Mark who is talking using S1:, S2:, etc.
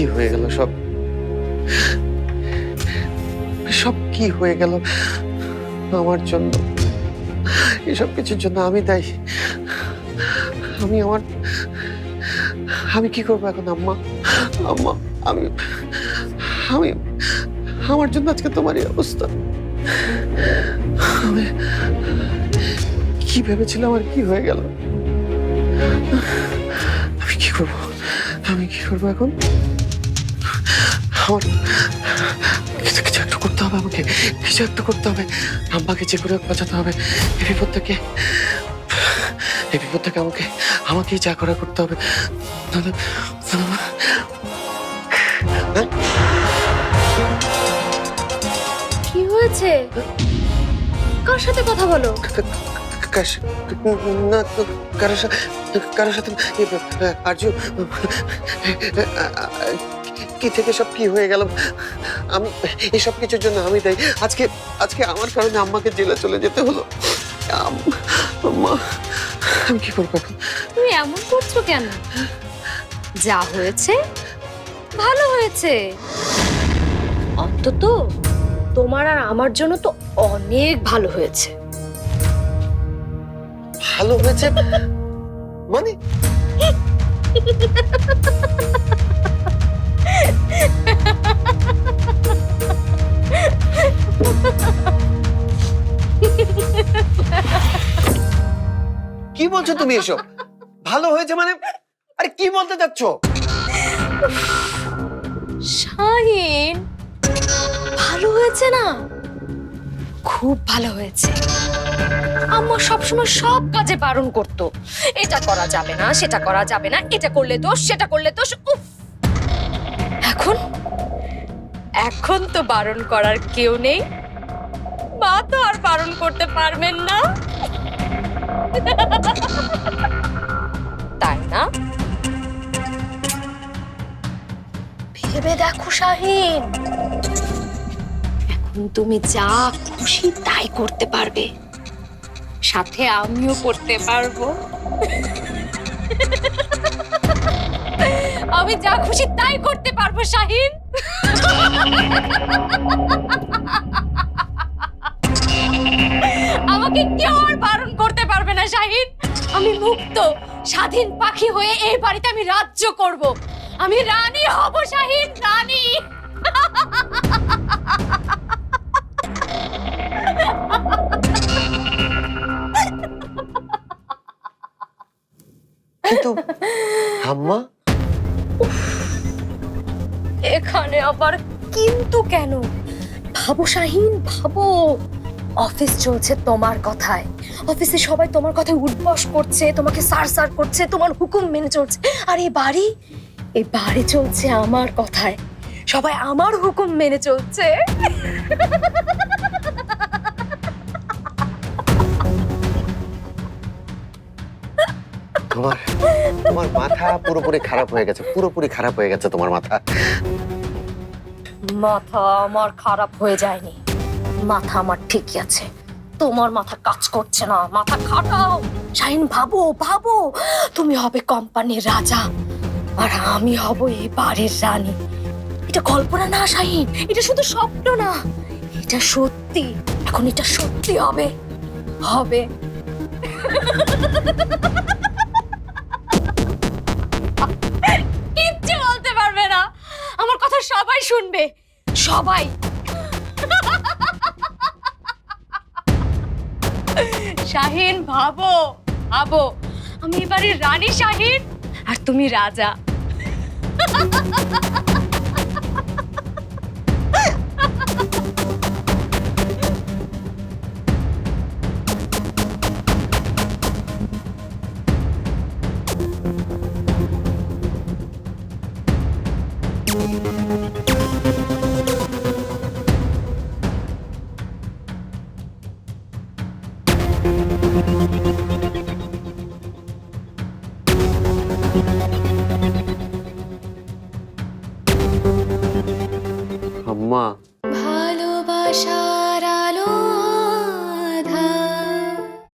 S1: কি হয়ে গেল সব? সব কি হয়ে গেল আমার জন্য? এসব কিছুর জন্য আমি তাই আমি আমার আমি কি করব এখন, আম্মা? আম্মা, আমি আমি আমার জন্য আজকে তোমার এই অবস্থা। আমি কি ভেবেছিলাম আর কি হয়ে গেল? আমি কি করব? আমি কি করব এখন? আমার কিছু কিছু একটা করতে হবে আমাকে। কিছু একটা করতে হবে। আম্মাকে যে করে বাঁচাতে হবে। এই বিপদ থেকে এই বিপদ থেকে আমাকে আমাকেই যা করা করতে হবে। হ্যাঁ?
S2: কি হয়েছে? কার সাথে কথা বলো?
S1: না তো কারোর সাথে কারোর সাথে আর্য কি থেকে সব কি হয়ে গেল? আমি এসব কিছুর জন্য আমি দেয়। আজকে আজকে আমার কারণে আম্মাকে জেলে চলে যেতে হলো। আম্মা আমি কি করব
S2: তুমি এমন করছ কেন? যা হয়েছে ভালো হয়েছে। অন্তত তোমার আর আমার জন্য তো অনেক ভালো হয়েছে।
S1: ভালো হয়েছে? মানে? কি বলছো তুমি এসব? ভালো হয়েছে মানে? আরে কি বলতে চাচ্ছ?
S2: শাহিন, ভালো হয়েছে না? খুব ভালো হয়েছে। আম্মা সবসময় সব কাজে বারণ করতো। এটা করা যাবে না, সেটা করা যাবে না, এটা করলে দোষ, সেটা করলে দোষ, উফ! এখন? এখন তো বারণ করার কেউ নেই। মা তো আর বারণ করতে পারবেন না। তাই না? ভেবে দেখো শাহিন। এখন তুমি যা খুশি তাই করতে পারবে। সাথে আমিও করতে পারব। আমি যা খুশি তাই করতে পারব শাহিন। না শাহিন? আমি মুক্ত স্বাধীন পাখি হয়ে এই বাড়িতে আমি রাজ্য করব। আমি রানী হব শাহিন রানী!
S1: কিন্তু আম্মা?
S2: এখানে আবার কিন্তু কেন? ভাবো শাহিন ভাবো। অফিস চলছে তোমার কথায়। অফিসে সবাই তোমার কথায় উদ্বাস করছে তোমাকে সার সার করছে তোমার হুকুম মেনে চলছে। আর এই বাড়ি? এই বাড়ি চলছে আমার কথায়। সবাই আমার হুকুম মেনে চলছে।
S1: তোমার তোমার মাথা পুরোপুরি খারাপ হয়ে গেছে পুরোপুরি খারাপ হয়ে গেছে তোমার মাথা।
S2: মাথা আমার খারাপ হয়ে যায়নি। মাথা আমার ঠিকই আছে। তোমার মাথা কাজ করছে না, মাথা খাটাও। শাহিন, ভাবো ভাবো, তুমি হবে কোম্পানির রাজা, আর আমি হব এই বাড়ির রানী। এটা কল্পনা না, শাহিন, এটা শুধু স্বপ্ন না। এটা সত্যি, এখন এটা সত্যি হবে। হবে। কিচ্ছু বলতে পারবে না। আমার কথা সবাই শুনবে। সবাই। শাহিন ভাবো ভাবো আমি এবারে রানী শাহিন আর তুমি রাজা అమ్మా